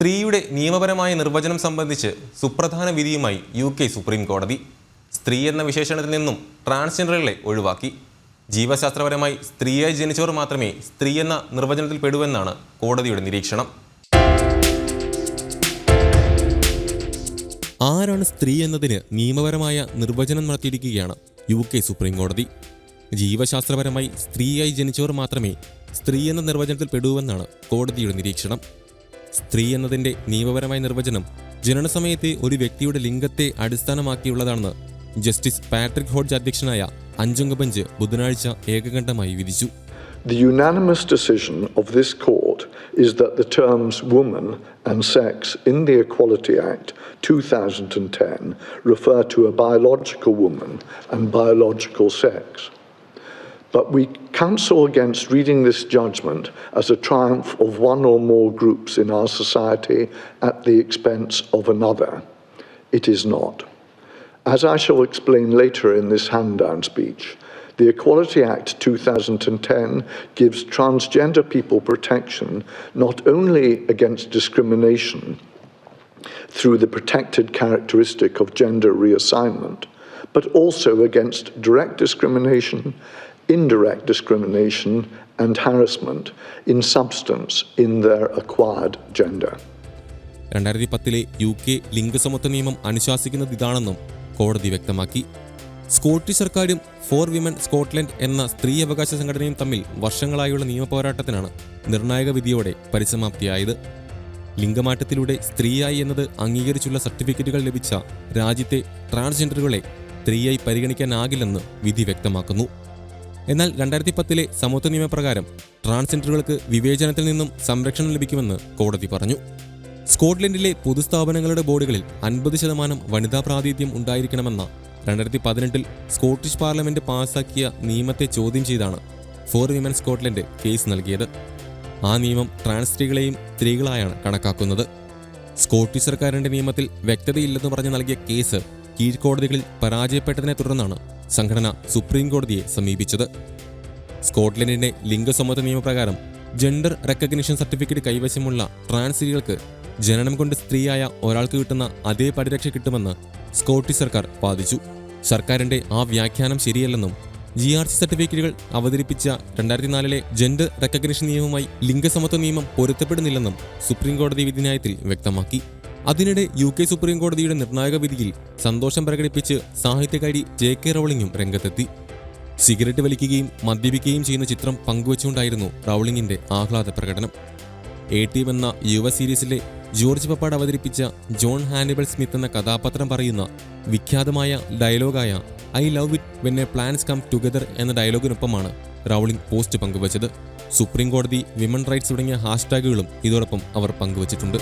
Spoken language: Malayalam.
സ്ത്രീയുടെ നിയമപരമായ നിർവചനം സംബന്ധിച്ച് സുപ്രധാന വിധിയുമായി യു കെ സുപ്രീം കോടതി സ്ത്രീ എന്ന വിശേഷണത്തിൽ നിന്നും ട്രാൻസ്ജെൻഡറുകളെ ഒഴിവാക്കി. ജീവശാസ്ത്രപരമായി സ്ത്രീയായി ജനിച്ചവർ മാത്രമേ സ്ത്രീ എന്ന നിർവചനത്തിൽ പെടുവെന്നാണ് കോടതിയുടെ നിരീക്ഷണം. ആരാണ് സ്ത്രീ എന്നതിന് നിയമപരമായ നിർവചനം നടത്തിയിരിക്കുകയാണ് യു കെ സുപ്രീം കോടതി. ജീവശാസ്ത്രപരമായി സ്ത്രീയായി ജനിച്ചവർ മാത്രമേ സ്ത്രീ എന്ന നിർവചനത്തിൽ പെടുവെന്നാണ് കോടതിയുടെ നിരീക്ഷണം. സ്ത്രീ എന്നതിന്റെ നിയമപരമായ നിർവചനം ജനനസമയത്തെ ഒരു വ്യക്തിയുടെ ലിംഗത്തെ അടിസ്ഥാനമാക്കിയുള്ളതാണെന്ന് ജസ്റ്റിസ് പാട്രിക് ഹോഡ്ജ് അധ്യക്ഷനായ അഞ്ചംഗ ബെഞ്ച് ബുധനാഴ്ച ഏകകണ്ഠമായി വിധിച്ചു The unanimous decision of this court is that the terms woman and sex in the Equality Act 2010 refer to a biological woman and biological sex. But we counsel against reading this judgment as a triumph of one or more groups in our society at the expense of another. It is not. As I shall explain later in this hand down speech, the Equality Act 2010 gives transgender people protection not only against discrimination through the protected characteristic of gender reassignment, but also against direct discrimination, indirect discrimination, and harassment in substance in their acquired gender. രണ്ടായിരത്തി പത്തിലെ യു കെ ലിംഗസമത്വ നിയമം അനുശാസിക്കുന്നത് ഇതാണെന്നും കോടതി വ്യക്തമാക്കി. സ്കോട്ടിഷ് സർക്കാരും ഫോർ വിമൻ സ്കോട്ട്ലൻഡ് എന്ന സ്ത്രീ അവകാശ സംഘടനയും തമ്മിൽ വർഷങ്ങളായുള്ള നിയമ പോരാട്ടത്തിനാണ് നിർണായക വിധിയോടെ പരിസമാപ്തിയായത്. ലിംഗമാറ്റത്തിലൂടെ സ്ത്രീയായി എന്നത് അംഗീകരിച്ചുള്ള സർട്ടിഫിക്കറ്റുകൾ ലഭിച്ച രാജ്യത്തെ ട്രാൻസ്ജെൻഡറുകളെ സ്ത്രീയായി പരിഗണിക്കാനാകില്ലെന്ന് വിധി വ്യക്തമാക്കുന്നു. എന്നാൽ രണ്ടായിരത്തി പത്തിലെ സമത്വ നിയമപ്രകാരം ട്രാൻസ്ജെൻഡറുകൾക്ക് വിവേചനത്തിൽ നിന്നും സംരക്ഷണം ലഭിക്കുമെന്ന് കോടതി പറഞ്ഞു. സ്കോട്ട്ലൻഡിലെ പൊതുസ്ഥാപനങ്ങളുടെ ബോർഡുകളിൽ അൻപത് ശതമാനം വനിതാ പ്രാതിനിധ്യം ഉണ്ടായിരിക്കണമെന്ന രണ്ടായിരത്തി പതിനെട്ടിൽ സ്കോട്ടിഷ് പാർലമെന്റ് പാസാക്കിയ നിയമത്തെ ചോദ്യം ചെയ്താണ് ഫോർ വിമൻ സ്കോട്ട്ലൻഡ് കേസ് നൽകിയത്. ആ നിയമം ട്രാൻസ് സ്ത്രീകളെയും സ്ത്രീകളായാണ് കണക്കാക്കുന്നത്. സ്കോട്ടിഷ് സർക്കാരിന്റെ നിയമത്തിൽ വ്യക്തതയില്ലെന്ന് പറഞ്ഞ് നൽകിയ കേസ് കീഴ്ക്കോടതികളിൽ പരാജയപ്പെട്ടതിനെ തുടർന്നാണ് സംഘടന സുപ്രീം കോടതിയെ സമീപിച്ചത്. സ്കോട്ട്ലൻഡിന്റെ ലിംഗസമ്മത നിയമപ്രകാരം ജെൻഡർ റെക്കഗ്നിഷൻ സർട്ടിഫിക്കറ്റ് കൈവശമുള്ള ട്രാൻസ് സ്ത്രീകൾക്ക് ജനനം കൊണ്ട് സ്ത്രീയായ ഒരാൾക്ക് കിട്ടുന്ന അതേ പരിരക്ഷ കിട്ടുമെന്ന് സ്കോട്ടിഷ് സർക്കാർ വാദിച്ചു. സർക്കാരിന്റെ ആ വ്യാഖ്യാനം ശരിയല്ലെന്നും ജി ആർ സി സർട്ടിഫിക്കറ്റുകൾ അവതരിപ്പിച്ച രണ്ടായിരത്തി നാലിലെ ജെൻഡർ റെക്കഗ്നിഷൻ നിയമവുമായി ലിംഗസമത്വ നിയമം പൊരുത്തപ്പെടുന്നില്ലെന്നും സുപ്രീം കോടതി വിധിന്യായത്തിൽ വ്യക്തമാക്കി. അതിനിടെ യു കെ സുപ്രീം കോടതിയുടെ നിർണായക വിധിയിൽ സന്തോഷം പ്രകടിപ്പിച്ച് സാഹിത്യകാരി ജെ കെ റൗളിംഗും രംഗത്തെത്തി. സിഗരറ്റ് വലിക്കുകയും മദ്യപിക്കുകയും ചെയ്യുന്ന ചിത്രം പങ്കുവച്ചുകൊണ്ടായിരുന്നു റൗളിംഗിന്റെ ആഹ്ലാദ പ്രകടനം. എ ടി എം എന്ന യുവ സീരീസിലെ ജോർജ് പപ്പാട് അവതരിപ്പിച്ച ജോൺ ഹാനിബൽ സ്മിത്ത് എന്ന കഥാപാത്രം പറയുന്ന വിഖ്യാതമായ ഡയലോഗായ I love it when a plans come together എന്ന ഡയലോഗിനൊപ്പമാണ് റൗളിംഗ് പോസ്റ്റ് പങ്കുവച്ചത്. സുപ്രീം കോടതി വിമൻ റൈറ്റ്സ് തുടങ്ങിയ ഹാഷ്ടാഗുകളും ഇതോടൊപ്പം അവർ പങ്കുവച്ചിട്ടുണ്ട്.